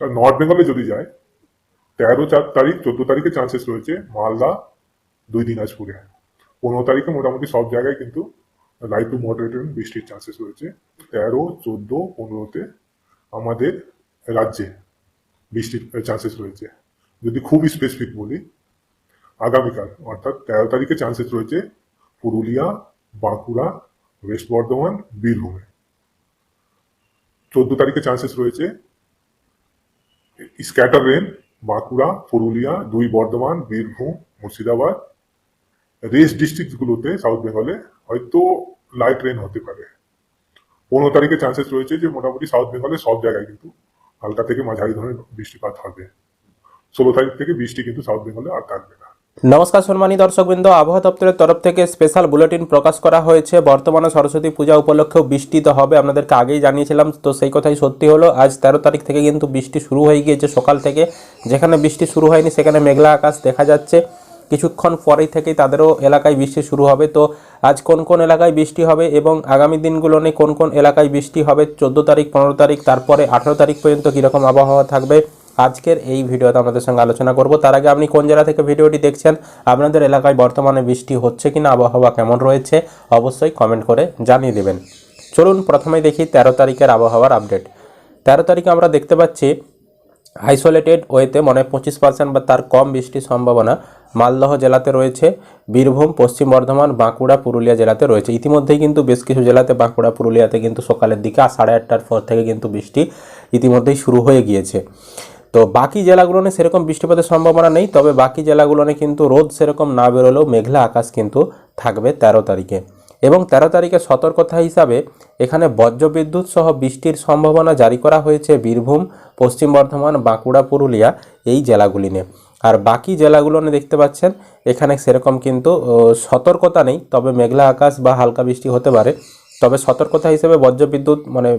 North বেঙ্গলে যদি যায়, তেরো চার তারিখ, চোদ্দ তারিখে চান্সেস রয়েছে মালদা, দুই দিনাজপুরে। পনেরো তারিখে মোটামুটি সব জায়গায় কিন্তু লাইট টু মডারেট বৃষ্টির চান্সেস রয়েছে। তেরো, চোদ্দ, পনেরোতে আমাদের রাজ্যে বৃষ্টির চান্সেস রয়েছে। যদি খুবই স্পেসিফিক বলি, আগামীকাল, অর্থাৎ তেরো তারিখে চান্সেস রয়েছে পুরুলিয়া, বাঁকুড়া ওয়েস্ট বর্ধমান বীরভূমে। চোদ্দ তারিখে চান্সেস রয়েছে স্ক্যাটার রেন বাঁকুড়া, পুরুলিয়া, দুই বর্ধমান, বীরভূম, মুর্শিদাবাদ। রেস ডিস্ট্রিক্টগুলোতে সাউথ বেঙ্গলে হয়তো লাইট রেন হতে পারে। পনেরো তারিখে চান্সেস রয়েছে যে মোটামুটি সাউথ বেঙ্গলে সব জায়গায় কিন্তু হালকা থেকে মাঝারি ধরনের বৃষ্টিপাত হবে। ষোলো তারিখ থেকে বৃষ্টি কিন্তু সাউথ বেঙ্গলে আর থাকবে না। নমস্কার সম্মানী দর্শকবৃন্দ, আবহাওয়া দপ্তরের তরফ থেকে স্পেশাল বুলেটিন প্রকাশ করা হয়েছে। বর্তমানে সরস্বতী পূজা উপলক্ষেও বৃষ্টি তো হবে, আপনাদেরকে আগেই জানিয়েছিলাম। তো সেই কথাই সত্যি হলো, আজ তেরো তারিখ থেকে কিন্তু বৃষ্টি শুরু হয়ে গিয়েছে সকাল থেকে। যেখানে বৃষ্টি শুরু হয়নি, সেখানে মেঘলা আকাশ দেখা যাচ্ছে। কিছুক্ষণ পরেই থেকেই তাদেরও এলাকায় বৃষ্টি শুরু হবে। তো আজ কোন কোন এলাকায় বৃষ্টি হবে এবং আগামী দিনগুলো নিয়ে কোন কোন এলাকায় বৃষ্টি হবে, চোদ্দ তারিখ, পনেরো তারিখ, তারপরে আঠেরো তারিখ পর্যন্ত কীরকম আবহাওয়া থাকবে আজকের এই ভিডিওতে আপনাদের সঙ্গে আলোচনা করব। তার আগে আপনি কোন জেলা থেকে ভিডিওটি দেখছেন, আপনাদের এলাকায় বর্তমানে বৃষ্টি হচ্ছে কিনা, আবহাওয়া কেমন রয়েছে, অবশ্যই কমেন্ট করে জানিয়ে দেবেন। চলুন প্রথমেই দেখি তেরো তারিখের আবহাওয়ার আপডেট তেরো তারিখে আমরা দেখতে পাচ্ছি আইসোলেটেড ওয়েতে মনে পঁচিশ পার্সেন্ট বা তার কম বৃষ্টির সম্ভাবনা মালদহ জেলাতে রয়েছে, বীরভূম, পশ্চিম বর্ধমান, বাঁকুড়া, পুরুলিয়া জেলাতে রয়েছে। ইতিমধ্যেই কিন্তু বেশ কিছু জেলাতে বাঁকুড়া, পুরুলিয়াতে কিন্তু সকালের দিকে সাড়ে আটটার পর থেকে কিন্তু বৃষ্টি ইতিমধ্যেই শুরু হয়ে গিয়েছে। তো বাকি জেলাগুলোনে সেরকম বৃষ্টিপাতের সম্ভাবনা নেই, তবে বাকি জেলাগুলোনে কিন্তু রোদ সেরকম না বেরোলেও মেঘলা আকাশ কিন্তু থাকবে তেরো তারিখে। এবং তেরো তারিখে সতর্কতা হিসাবে এখানে বজ্রবিদ্যুৎ সহ বৃষ্টির সম্ভাবনা জারি করা হয়েছে বীরভূম, পশ্চিম বর্ধমান, বাঁকুড়া, পুরুলিয়া এই জেলাগুলি নিয়ে। আর বাকি জেলাগুলো দেখতে পাচ্ছেন, এখানে সেরকম কিন্তু সতর্কতা নেই, তবে মেঘলা আকাশ বা হালকা বৃষ্টি হতে পারে। তবে সতর্কতা হিসেবে বজ্রবিদ্যুৎ মানে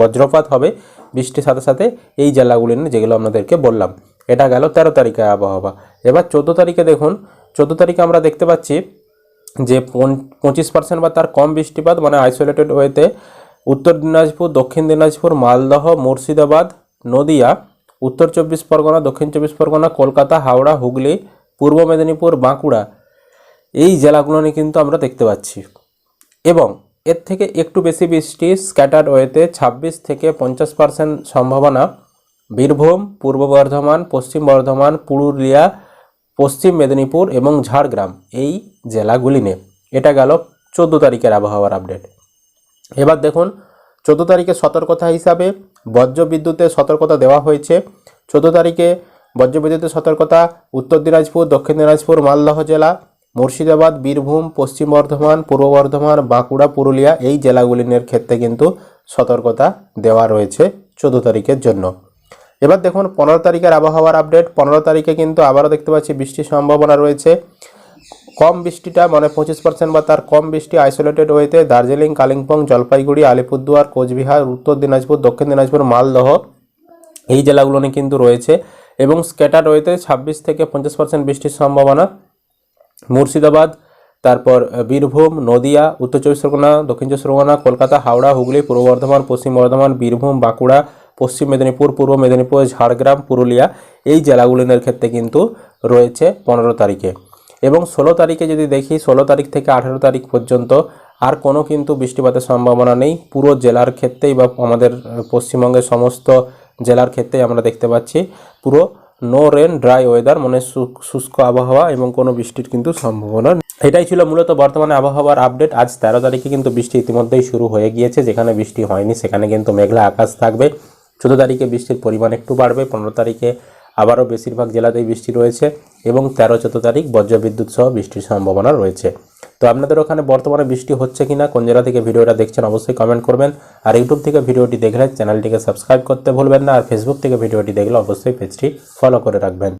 বজ্রপাত হবে। বৃষ্টির সাথে সাথে এই জেলাগুলি নিয়ে যেগুলো আপনাদেরকে বললাম। এটা গেল তেরো তারিখে আবহাওয়া। এবার চোদ্দ তারিখে দেখুন, চোদ্দ তারিখে আমরা দেখতে পাচ্ছি যে পঁচিশ পার্সেন্ট বা তার কম বৃষ্টিপাত মানে আইসোলেটেড ওয়েতে উত্তর দিনাজপুর, দক্ষিণ দিনাজপুর, মালদহ, মুর্শিদাবাদ, নদিয়া, উত্তর চব্বিশ পরগনা, দক্ষিণ চব্বিশ পরগনা, কলকাতা, হাওড়া, হুগলি, পূর্ব মেদিনীপুর, বাঁকুড়া। এই জেলাগুলো নিয়ে কিন্তু আমরা দেখতে পাচ্ছি। এবং এর থেকে একটু বেশি বৃষ্টি স্ক্যাটার্ড ওয়েতে ছাব্বিশ থেকে পঞ্চাশ পার্সেন্ট সম্ভাবনা। বীরভূম, পূর্ব বর্ধমান, পশ্চিম বর্ধমান, পুরুলিয়া, পশ্চিম মেদিনীপুর এবং ঝাড়গ্রাম এই জেলাগুলি নিয়ে এটা গেল চোদ্দ তারিখের আবহাওয়ার আপডেট এবার দেখুন, চোদ্দ তারিখে সতর্কতা হিসাবে বজ্র বিদ্যুতের সতর্কতা দেওয়া হয়েছে। চোদ্দ তারিখে বজ্র বিদ্যুতের সতর্কতা উত্তর দিনাজপুর, দক্ষিণ দিনাজপুর, মালদহ জেলা। মুর্শিদাবাদ, বীরভূম, পশ্চিম বর্ধমান, পূর্ব বর্ধমান, বাঁকুড়া, পুরুলিয়া এই জেলাগুলির ক্ষেত্রে কিন্তু সতর্কতা দেওয়া রয়েছে চোদ্দ তারিখের জন্য। এবার দেখুন, পনেরো তারিখের আবহাওয়ার আপডেট। পনেরো তারিখে কিন্তু আবারও দেখতে পাচ্ছি বৃষ্টির সম্ভাবনা রয়েছে। কম বৃষ্টিটা মানে পঁচিশ পার্সেন্ট বা তার কম বৃষ্টি আইসোলেটেড ওয়েতে দার্জিলিং, কালিম্পং, জলপাইগুড়ি, আলিপুরদুয়ার, কোচবিহার, উত্তর দিনাজপুর, দক্ষিণ দিনাজপুর, মালদহ এই জেলাগুলো নিয়ে কিন্তু রয়েছে এবং স্ক্যাটার ওয়েতে ছাব্বিশ থেকে পঞ্চাশ পার্সেন্ট বৃষ্টির সম্ভাবনা মুর্শিদাবাদ, তারপর বীরভূম, নদিয়া, উত্তর চব্বিশ পরগনা, দক্ষিণ চব্বিশ পরগনা, কলকাতা, হাওড়া, হুগলি, পূর্ব বর্ধমান, পশ্চিম বর্ধমান, বীরভূম, বাঁকুড়া, পশ্চিম মেদিনীপুর, পূর্ব মেদিনীপুর, ঝাড়গ্রাম, পুরুলিয়া এই জেলাগুলির ক্ষেত্রে কিন্তু রয়েছে পনেরো তারিখে। এবং ষোলো তারিখে যদি দেখি, ষোলো তারিখ থেকে আঠেরো তারিখ পর্যন্ত আর কোনো কিন্তু বৃষ্টিপাতের সম্ভাবনা নেই। পুরো জেলার ক্ষেত্রেই বা আমাদের পশ্চিমবঙ্গের সমস্ত জেলার ক্ষেত্রেই আমরা দেখতে পাচ্ছি। পুরো নো রেন ড্রাই ওয়েদার মানে শুষ্ক আবহাওয়া এবং কোনো বৃষ্টির কিন্তু সম্ভাবনা এটাই ছিল মূলত বর্তমানে আবহাওয়ার আপডেট। আজ তেরো তারিখে কিন্তু বৃষ্টি ইতিমধ্যেই শুরু হয়ে গিয়েছে। যেখানে বৃষ্টি হয়নি, সেখানে কিন্তু মেঘলা আকাশ থাকবে। চোদ্দ তারিখে বৃষ্টির পরিমাণ একটু বাড়বে, পনেরো তারিখে আবারও বেশিরভাগ জেলাতেই বৃষ্টি রয়েছে এবং তেরো চোদ্দ তারিখ বজ্রবিদ্যুৎ সহ বৃষ্টির সম্ভাবনা রয়েছে। তো আপনাদের ওখানে বর্তমানে বৃষ্টি হচ্ছে কিনা, কোন জেলা থেকে ভিডিওটা দেখছেন অবশ্যই কমেন্ট করবেন। আর ইউটিউব থেকে ভিডিওটি দেখলে চ্যানেলটিকে সাবস্ক্রাইব করতে ভুলবেন না, আর ফেসবুক থেকে ভিডিওটি দেখলে অবশ্যই পেজটি ফলো করে রাখবেন।